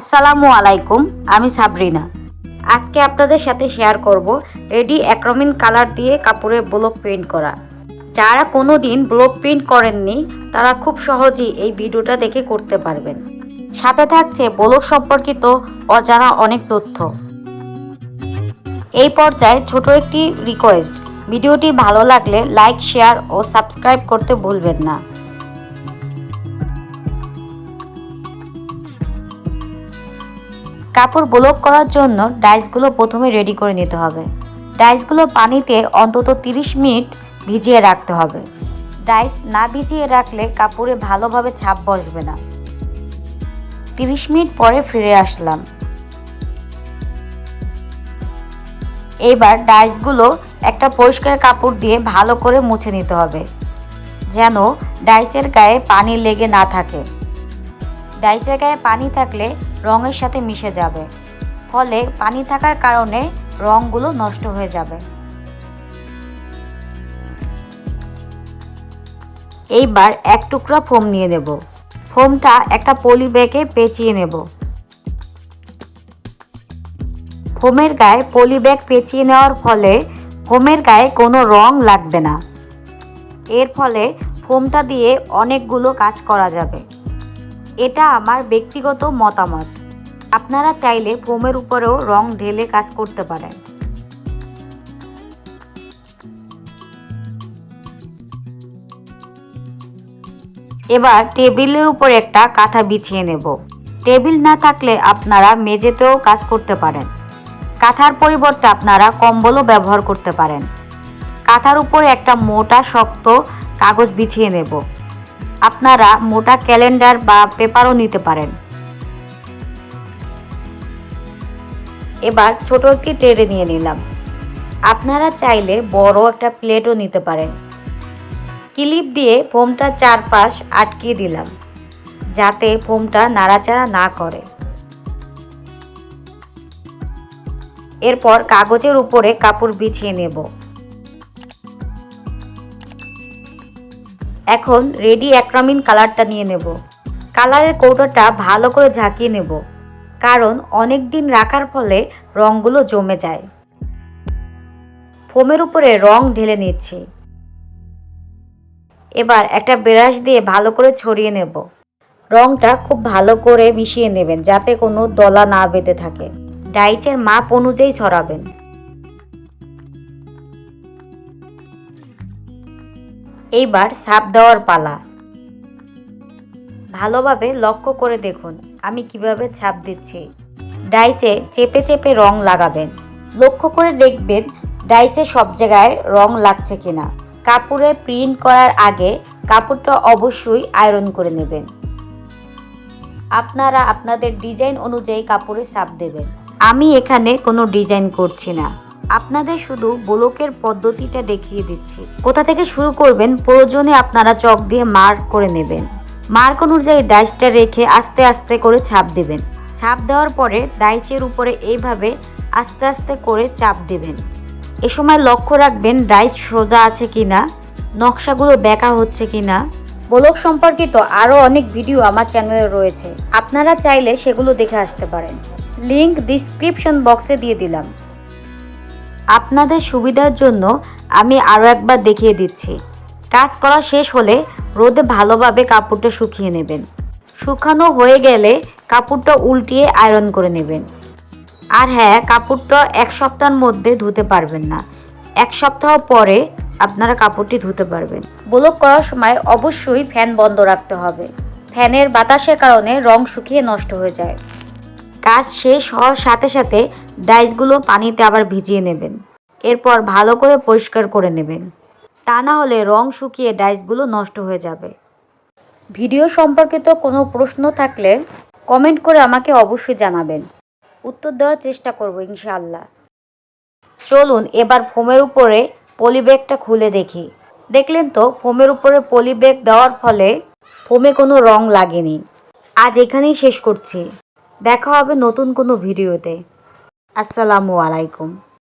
আসসালামু আলাইকুম, আমি সাবরিনা। আজকে আপনাদের সাথে শেয়ার করব রেডি অ্যাক্রোমিন কালার দিয়ে কাপড়ের ব্লক প্রিন্ট করা। যারা কোনো দিন ব্লক প্রিন্ট করেননি, তারা খুব সহজেই এই ভিডিওটা দেখে করতে পারবেন। সাথে থাকছে ব্লক সম্পর্কিত অজানা অনেক তথ্য। এই পর্যায়ে ছোট একটি রিকোয়েস্ট ভিডিওটি ভালো লাগলে লাইক শেয়ার ও সাবস্ক্রাইব করতে ভুলবেন না। কাপড় ব্লক করার জন্য ডাইসগুলো প্রথমে রেডি করে নিতে হবে। ডাইসগুলো পানিতে অন্তত 30 মিনিট ভিজিয়ে রাখতে হবে। ডাইস না ভিজিয়ে রাখলে কাপড়ে ভালোভাবে ছাপ বসবে না। 30 মিনিট পরে ফিরে আসলাম। এবার ডাইসগুলো একটা পরিষ্কার কাপড় দিয়ে ভালো করে মুছে নিতে হবে, যেন ডাইসের গায়ে পানি লেগে না থাকে। ডাইসের গায়ে পানি থাকলে রঙের সাথে মিশে যাবে। ফলে পানি থাকার কারণে রঙগুলো নষ্ট হয়ে যাবে। এইবার এক টুকরা ফোম নিয়ে নেব। ফোমটা একটা পলি ব্যাগে পেঁচিয়ে নেব। ফোমের গায়ে পলি ব্যাগ পেঁচিয়ে নেওয়ার ফলে ফোমের গায়ে কোনো রং লাগবে না। এর ফলে ফোমটা দিয়ে অনেকগুলো কাজ করা যাবে। এটা আমার ব্যক্তিগত মতামত। আপনারা চাইলে ফোমের উপরেও রং ঢেলে কাজ করতে পারেন। এবার টেবিলের উপর একটা কাঁথা বিছিয়ে নেব। টেবিল না থাকলে আপনারা মেঝেতেও কাজ করতে পারেন। কাঁথার পরিবর্তে আপনারা কম্বলও ব্যবহার করতে পারেন। কাঁথার উপরে একটা মোটা, শক্ত কাগজ বিছিয়ে নেব। আপনারা মোটা ক্যালেন্ডার বা পেপারও নিতে পারেন। এবার ছোট একটি ট্রেরে নিয়ে নিলাম। আপনারা চাইলে বড় একটা প্লেটও নিতে পারেন। ক্লিপ দিয়ে ফোমটা চারপাশ আটকিয়ে দিলাম, যাতে ফোমটা নাড়াচাড়া না করে। এরপর কাগজের উপরে কাপড় বিছিয়ে নেব। এখন রেডি অ্যাক্রামিন কালারটা নিয়ে নেব। কালারের কৌটোটা ভালো করে ঝাঁকিয়ে নেব, কারণ অনেক দিন রাখার ফলে রঙগুলো জমে যায়। ফোমের উপরে রং ঢেলে নিচ্ছি। এবার একটা ব্রাশ দিয়ে ভালো করে ছড়িয়ে নেব। রংটা খুব ভালো করে মিশিয়ে নেবেন, যাতে কোনো দলা না বেঁধে থাকে। ডাইচের মাপ অনুযায়ী ছড়াবেন। এইবার সাপ দেওয়ার পালা। ভালোভাবে লক্ষ্য করে দেখুন, আমি কীভাবে ছাপ দিচ্ছি। ডাইসে চেপে চেপে রং লাগাবেন। লক্ষ্য করে দেখবেন, ডাইসে সব জায়গায় রং লাগছে কিনা। কাপড়ে প্রিন্ট করার আগে কাপড়টা অবশ্যই আয়রন করে নেবেন। আপনারা আপনাদের ডিজাইন অনুযায়ী কাপড়ে ছাপ দেবেন। আমি এখানে কোনো ডিজাইন করছি না। আপনাদের শুধু ব্লকের পদ্ধতিটা দেখিয়ে দিচ্ছি। কোথা থেকে শুরু করবেন, প্রয়োজনে আপনারা চক দিয়ে মার্ক করে নেবেন। মার্ক অনুযায়ী ডাইসটা রেখে আস্তে আস্তে করে ছাপ দেবেন। ছাপ দেওয়ার পরে ডাইসের উপরে এইভাবে আস্তে আস্তে করে চাপ দেবেন। এ সময় লক্ষ্য রাখবেন ডাইস সোজা আছে কি না নকশাগুলো বেঁকা হচ্ছে কি না ব্লক সম্পর্কিত আরও অনেক ভিডিও আমার চ্যানেলে রয়েছে। আপনারা চাইলে সেগুলো দেখে আসতে পারেন। লিংক ডিসক্রিপশন বক্সে দিয়ে দিলাম। আপনাদের সুবিধার জন্য আমি আরও একবার দেখিয়ে দিচ্ছি। কাজ করা শেষ হলে রোদে ভালোভাবে কাপড়টা শুকিয়ে নেবেন। শুকানো হয়ে গেলে কাপড়টা উল্টিয়ে আয়রন করে নেবেন। আর হ্যাঁ কাপড়টা এক সপ্তাহের মধ্যে ধুতে পারবেন না। এক সপ্তাহ পরে আপনারা কাপড়টি ধুতে পারবেন। ব্লক করার সময় অবশ্যই ফ্যান বন্ধ রাখতে হবে। ফ্যানের বাতাসের কারণে রং শুকিয়ে নষ্ট হয়ে যায়। কাজ শেষ হওয়ার সাথে সাথে ডাইসগুলো পানিতে আবার ভিজিয়ে নেবেন। এরপর ভালো করে পরিষ্কার করে নেবেন। তা না হলে রং শুকিয়ে ডাইসগুলো নষ্ট হয়ে যাবে। ভিডিও সম্পর্কিত কোনো প্রশ্ন থাকলে কমেন্ট করে আমাকে অবশ্যই জানাবেন। উত্তর দেওয়ার চেষ্টা করব ইনশাআল্লাহ। চলুন এবার ফোমের উপরে পলিব্যাগটা খুলে দেখি। দেখলেন তো, ফোমের উপরে পলিব্যাগ দেওয়ার ফলে ফোমে কোনো রং লাগেনি। আজ এখানেই শেষ করছি। দেখা হবে নতুন কোনো ভিডিওতে। আসসালামু আলাইকুম।